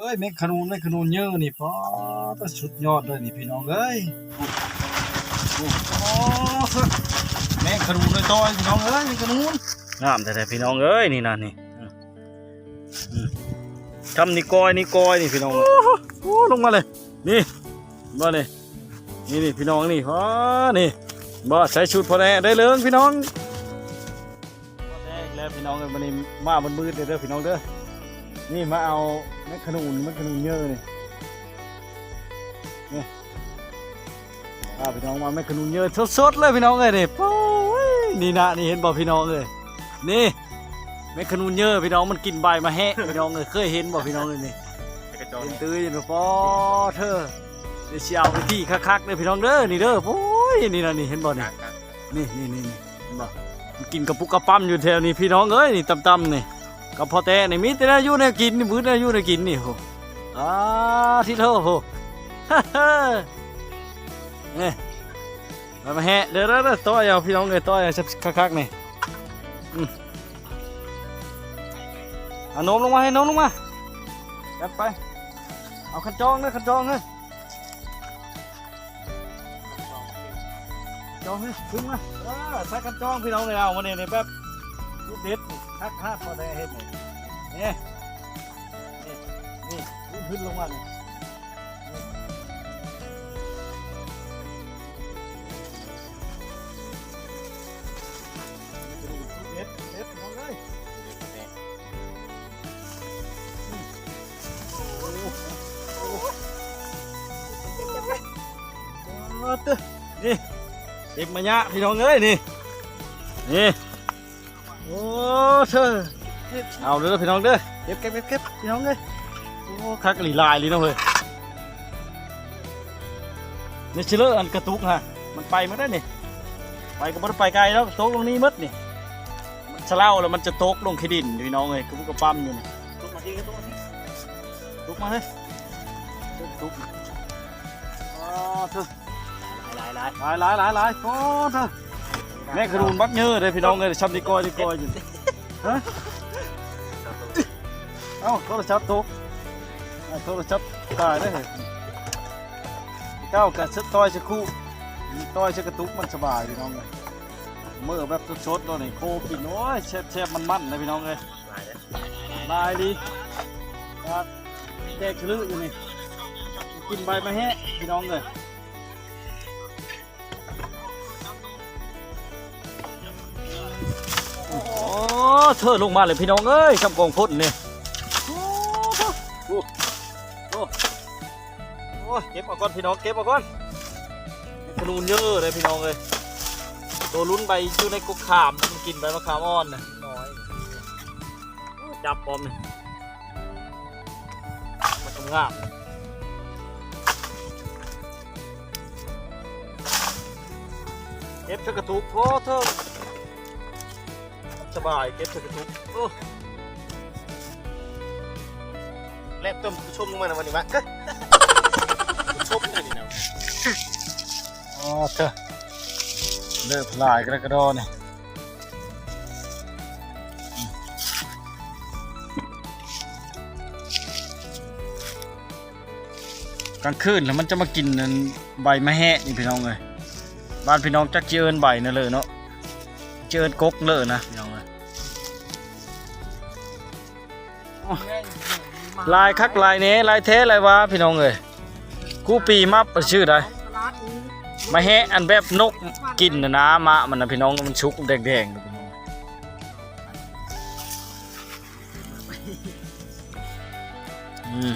เอ้ยแม่งขนูนแม่งขนูนเยอะนี่พอประสุดยอดเลยนี่พี่น้องเอ้ยโอ้โหแม่งขนูนเลยต้อยพี่น้องเอ้ยแม่งขนูนงามแต่แต่พี่น้องเอ้ยนี่นะนี่อืมอืมทำนี่กอยนี่กอยนี่พี่น้องโอ้ลงมาเลย นี่มาเลยนี่นี่พี่น้องนี่อ๋อนี่บ่ใส่ชุดพอแน่ได้เลยพี่น้องพอแน่อีกแล้วพี่น้องเอ้ยวันนี้มาบนมืดเลยเด้อพี่น้องเด้อ นี่มาเอาแมคขนูนแมคขนูนเยอะนี่นี่อ่าพี่น้องมาแมคขนูนเยอะสดๆเลยพี่น้องเลยนี่โอ้ยนี่นะนี่เห็นบอกพี่น้องเลยนี่แมคขนูนเยอะพี่น้องมันกินใบมาแฮะพี่น้องเลยเคยเห็นบอกพี่น้องเลยนี่เห็นตื้ออยู่ปอเธอเดี๋ยวสิเอาไปที่คักๆเลยพี่น้องเด้อนี่เด้อโอ้ยนี่นะนี่เห็นบ่นี่นี่นี่นี่นี่เห็นบ่มันกินกระปุกกระปั๊มอยู่แถวนี้พี่น้องเอ้ยนี่ตำๆนี่ ก็พอแต่ในมีแต่ได้อยู่ในกินนี่มือได้อยู่ในกินนี่โหอ่าที่เท่าโหนี่มามาแฮะเด้อเด้อเด้อต่อยเอาพี่น้องเลยต่อยเอาคักๆนี่อืมเอานมลงมาให้นมลงมาจัดไป เอาขันจองเลยขันจองเลยจองเลยขึ้นมาใส่ขันจองพี่น้องเลยเอามาเนี่ยนี่แบบ ลูกเด็ดคักคักพอได้เฮ็ดนี่นี่นี่นี่ขึ้นลงมานี่เด็ดเด็ดมองเลยโอ้โหโอ้โหเอาเนี่เด็กมายะพี่น้องเอ้ยนี่นี่ เธอเอาเด้อพี่น้องเด้อเก็บเก็บเก็บเก็บพี่น้องเอ้ยโอ้คักหลีลายเลยน้องเฮ้ยนี่เชื่ออันกระตุกฮะมันไปไม่ได้นี่ไปก็ไม่ได้ไปไกลแล้วตกลงนี้หมัดนี่มันเฉล่าแล้วมันจะตกลงขี้ดินพี่น้องเอ้ยกระปุกกระปั๊มอยู่นี่ตกมาทีก็ตกมาทีตกมาเลยตกอ๋อเถอะหลายหลายหลายหลายหลายหลายโอ้เถอะแม่กระดูนบักเยอะเลยพี่น้องเอ้ยช้ำดีกอยดีกอยอยู่ เอ้าโทรศัพท์ตกเอาโทรศัพท์ตายได้อเก้ากระสต้อยสักคู่ต้อยสักกระตุกมันสบายพี่น้องเลยเมื่อแบบสดๆตัวนี้โคกินโอ้ยแซ่บๆมันๆนนะพี่น้องเลยหลายดีครับแดกคลืออยู่นี่กินใบมะแฮะพี่น้องเลย เธอลงมาเลยพี่น้องเอ้ยคำกองพ่นเนี่โอ้โหเก็บเอาก่อนพี่น้องเก็บเอาก่อนขนูนเยอะเลยพี่น้องเลยตัวลุ้นใบอยู่ในกุกขามมันกินใบมะขามอ่อนนะน้อยจับปอมนี่มันก็งามเก็บเถอะกระตุกโอ้เธอ สบายเก็บเถอะกระตุกโอ้แลบต้มชมลงมาในวันนี้วะชมเลยนี่นะอ๋อเถอะเลิกลายกระกระโดดนี่กลางคืนแล้วมันจะมากินใบมะแฮะนี่พี่น้องเลยบ้านพี่น้องจักเจิญใบนั่นเลยเนาะเจิญกกเลยนะพี่น้อง ลายคักลายเนี้ลายเทลายวะพี่น้องเลยกูปีมับชื่อใดมาแฮอันแบบนกกินนะนะมะมันนะพี่น้องมันชุกแดงๆองอืม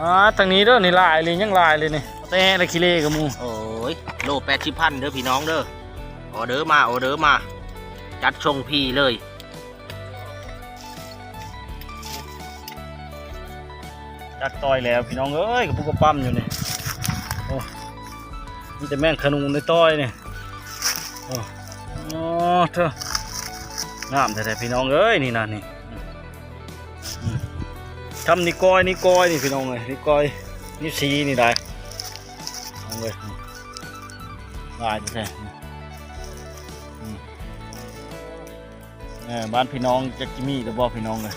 อ่าทางนี้เด้อนี่ลายเลยยังลายเลยนี่แต่แฮะละคิเลกับมูโอ้ยโลแปดสิบพันเด้อพี่น้องเด้อออเดอร์มาออเดอร์มา จัดชงพี่เลย จักต่อยแล้วพี่น้องเอ้ยกับพวกกระปั้มอยู่นี่โอ้มีแต่แม่งขนุนในต้อยนี่โอ้โอ้เถองามแต่พี่น้องเอ้ยนี่นะนี่ทำนี่ก้อยนี่ก้อยนี่พี่น้องเลยนี่ก้อยนี่สีนี่ได้เอาเลยลายแท้ๆอืมเออบ้านพี่น้องจะกิมีแต่บอพี่น้องเลย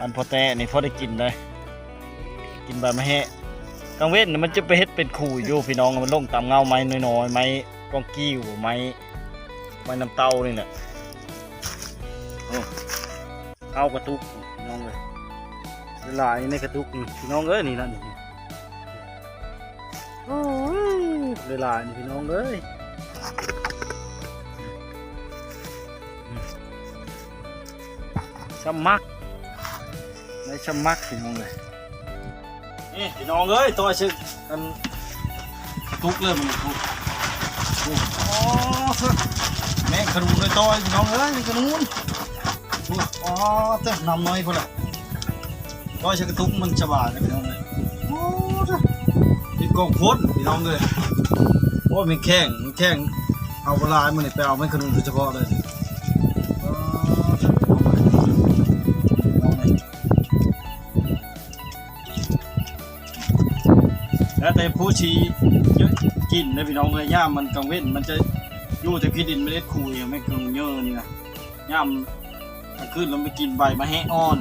อันพอแต่นี่พอได้กินเลย กินใบมะแฮะกลางเว้นน่ะมันจะไปเฮ็ดเป็นขู่อยู่พี่น้องมันลงตามเงาไม้น้อยๆไม้กองกิ้วไม้ไม้น้ำเต้านี่แหละเอากระตุกพี่น้องเลยเวลาในกระตุกนี่พี่น้องเอ้ยนี่นั่นนี่โอ้ยเวลานี่พี่น้องเอ้ยชะมักในชะมักพี่น้องเลย นี่พี่น้องเอ้ยตัวชึกกันทุกเริ่มมันทุกทุกอ๋อแม่งขนุนเลยตัวพี่น้องเอ้ยนี่ขนุนทุกอ๋อเต้นนำน้อยคนละตัวชึกทุกมันจะบาดเลยพี่น้องเลยโอ้นี่กองพ้นพี่น้องเลยโอ้มันแข้งมันแข้งเอาเวลามันนี่ไปเอาไม่ขนุนโดยเฉพาะเลย แล้วแต่ผู้ชี้เยอะกินนะพี่น้องเลยย่ามมันกังเว้นมันจะอยู่แต่พี่ดินไม่ได้คุยไม่กังเยอะนี่นะย่ามกลางคืนเราไปกินใบมะแฮอ่อน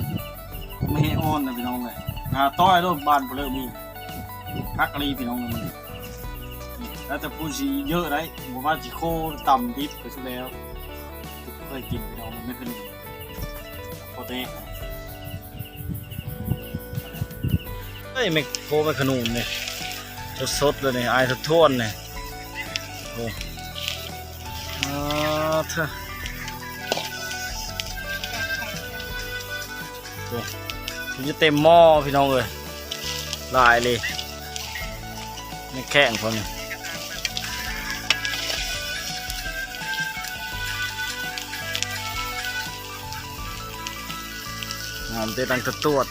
มะแฮอ่อนนะพี่น้องเลยหาต้อยรถบานเพลิมีคักรีพี่น้องเลยแล้วแต่ผู้ชี้เยอะได้ผมว่าจิโคต่ำดิบไปซะแล้วเคยกินพี่น้องมันไม่เป็นโปรตีนเฮ้ยไม่โคไม่ขนุนเลย สดๆเลยนี่ไอ้ทท่วนเนี่ยโอ้อ่าเถอโอ้ถึงจะเต็มหม้อพี่น้องเลยลายเลยไม่แข็งพอเนี่ยงามเตะตังกระตวด